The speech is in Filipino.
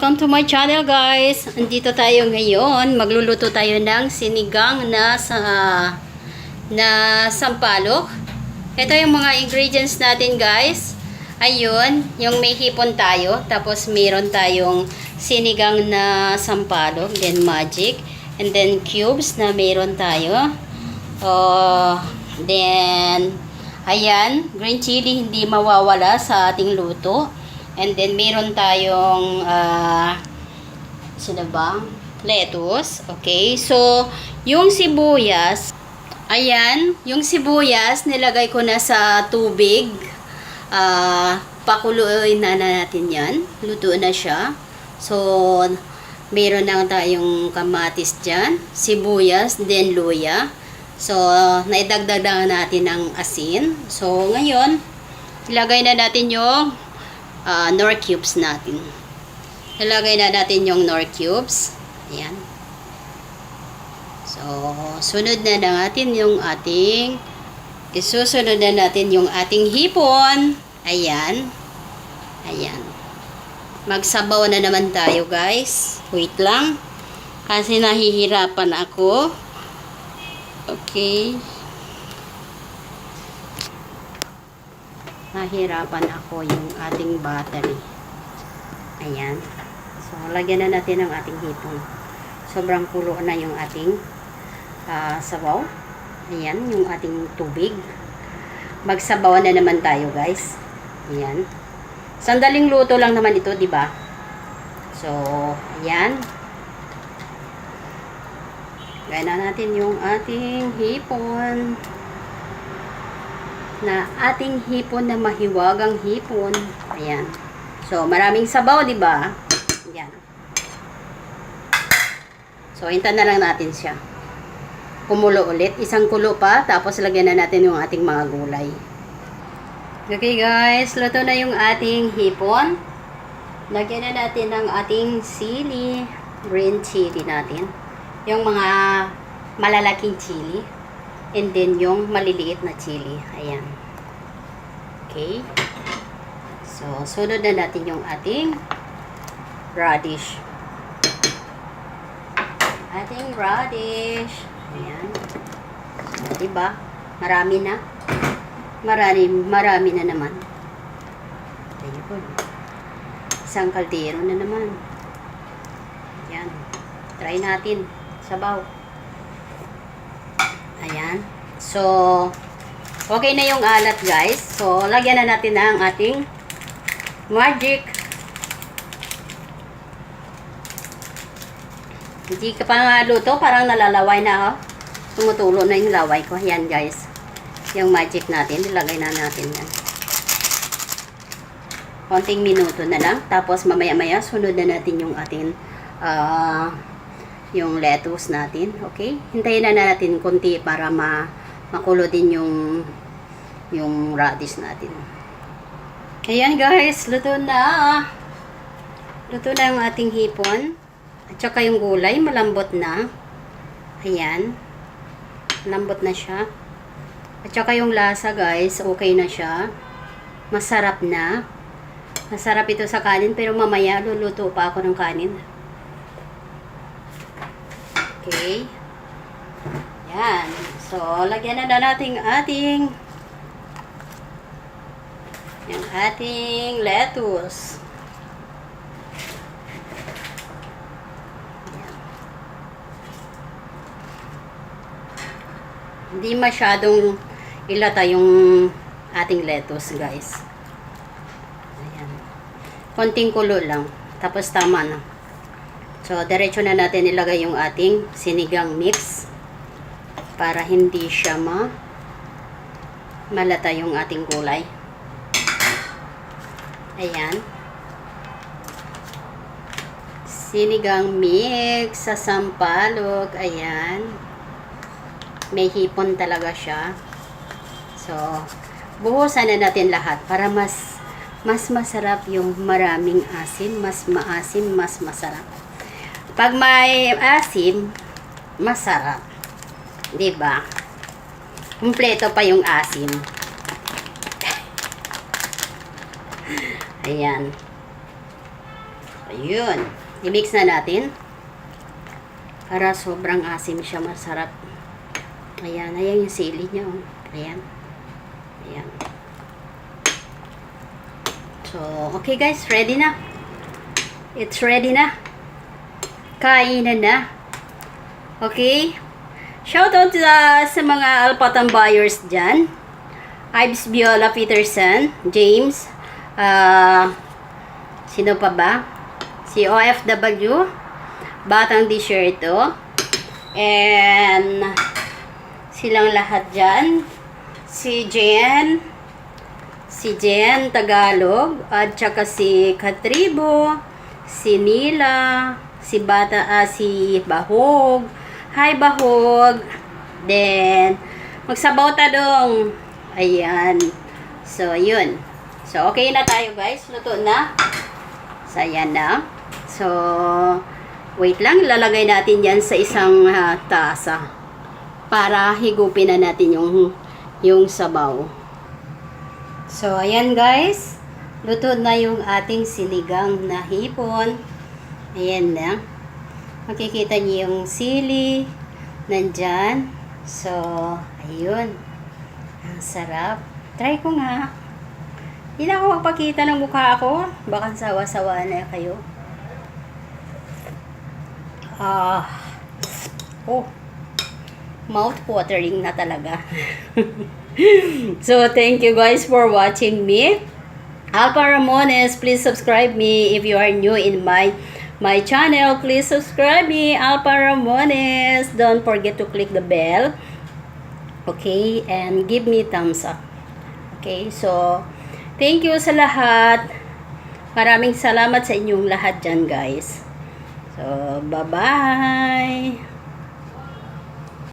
Welcome to my channel guys. Andito tayo ngayon. Magluluto tayo ng sinigang na sa na sampalok. Ito yung mga ingredients natin guys. Ayun, yung may hipon tayo. Tapos meron tayong sinigang na sampalok. Then magic. And then cubes na meron tayo. Oh, then, ayan, green chili hindi mawawala sa ating luto. And then, meron tayong, ah, sino ba? Lettuce. Okay. So, yung sibuyas, ayan, yung sibuyas, nilagay ko na sa tubig. Ah, pakuluin na, na natin yan. Luto na siya. So, meron na tayong kamatis dyan, sibuyas, then luya. So, naidagdag na natin ng asin. So, ngayon, ilagay na natin yung uh, nor cubes natin. Ilagay na natin yung nor cubes. Ayan. So, sunod na na natin yung ating isusunod na natin yung ating hipon. Ayan. Ayan. Magsabaw na naman tayo, guys. Wait lang. Kasi nahihirapan ako. Okay. Nahirapan ako yung ating battery. Ayan. So, lagyan na natin ang ating hipon. Sobrang kulo na yung ating ah, sabaw. Ayan, yung ating tubig. Magsabaw na naman tayo, guys. Ayan. Sandaling luto lang naman ito, di ba? So, ayan. Gaya na natin yung ating hipon. Na ating hipon na mahiwagang hipon. Ayan. So, maraming sabaw, di ba? Ayan. So, hintan na lang natin siya. Kumulo ulit. Isang kulo pa. Tapos, lagyan na natin yung ating mga gulay. Okay, guys. Luto na yung ating hipon. Lagyan na natin ng ating sili. Green chili natin yung mga malalaking chili and then yung maliliit na chili. Ayan. Okay. So sunod na natin yung ating radish. Ating radish. Ayan. So, diba? Marami na. Marami, marami na naman. Ayun isang kaldero na naman. Ayan. Try natin. Sabaw. So, okay na yung alat guys. So, lagyan na natin na ang ating magic. Hindi ka pa nga luto, parang nalalaway na oh. Tumutulo na yung laway ko. Ayan guys. Yung magic natin, ilagay na natin yan. Konting minuto na lang. Tapos mamaya-maya, sunod na natin yung ating ah yung lettuce natin. Okay? Hintayin na natin konti para ma makulo din yung yung radish natin. Ayan guys, luto na. Luto na yung ating hipon. At saka yung gulay, malambot na. Ayan. Lambot na siya. At saka yung lasa guys, okay na siya. Masarap na. Masarap ito sa kanin, pero mamaya luluto pa ako ng kanin. Okay. Yan. So, lagyan na na natin ating yung ating lettuce. Hindi masyadong ilata yung ating lettuce, guys. Ayan. Konting kulo lang. Tapos tama na. So, diretso na natin ilagay yung ating sinigang mix para hindi siya ma malata yung ating gulay. Ayan. Sinigang mix sa sampalok. Ayan. May hipon talaga siya. So, buhusan na natin lahat para mas mas masarap yung maraming asin, mas maasim, mas masarap. Pag may asim, masarap. 'Di ba? Kumpleto pa yung asim. Ayan. Ayun. I-mix na natin. Para sobrang asim siya, masarap. Ayan, ayan yung sili niya. Oh. Ayan. Ayan. So, okay guys, ready na. It's ready na. Kainan na. Okay? Shoutout sa, sa mga Alpatan buyers dyan. Ives Viola Peterson, James, ah, sino pa ba? Si OFW, Batang Desierto, and silang lahat dyan. Si Jen, si Jen Tagalog, at saka si Katribo, si Nila, si Bata, ah, si Bahog, Hi Bahog, then, magsabaw ta dong. Ayan. So, yun. So, okay na tayo guys. Luto na. So, ayan na. So, wait lang. Lalagay natin yan sa isang ah, tasa. Para higupin na natin yung, yung sabaw. So, ayan guys. Luto na yung ating sinigang na hipon. Ayan na. Makikita niyo yung sili. Nandyan. So, ayun. Ang sarap. Try ko nga. Hindi na ako magpakita ng mukha ko. Baka sawa-sawa na kayo. Ah. oh. Mouth watering na talaga. so, thank you guys for watching me. Alpha Ramones, please subscribe me if you are new in my my channel. Please subscribe me, Alpha Ramones. Don't forget to click the bell. Okay, and give me thumbs up. Okay, so thank you sa lahat. Maraming salamat sa inyong lahat dyan, guys. So, bye-bye.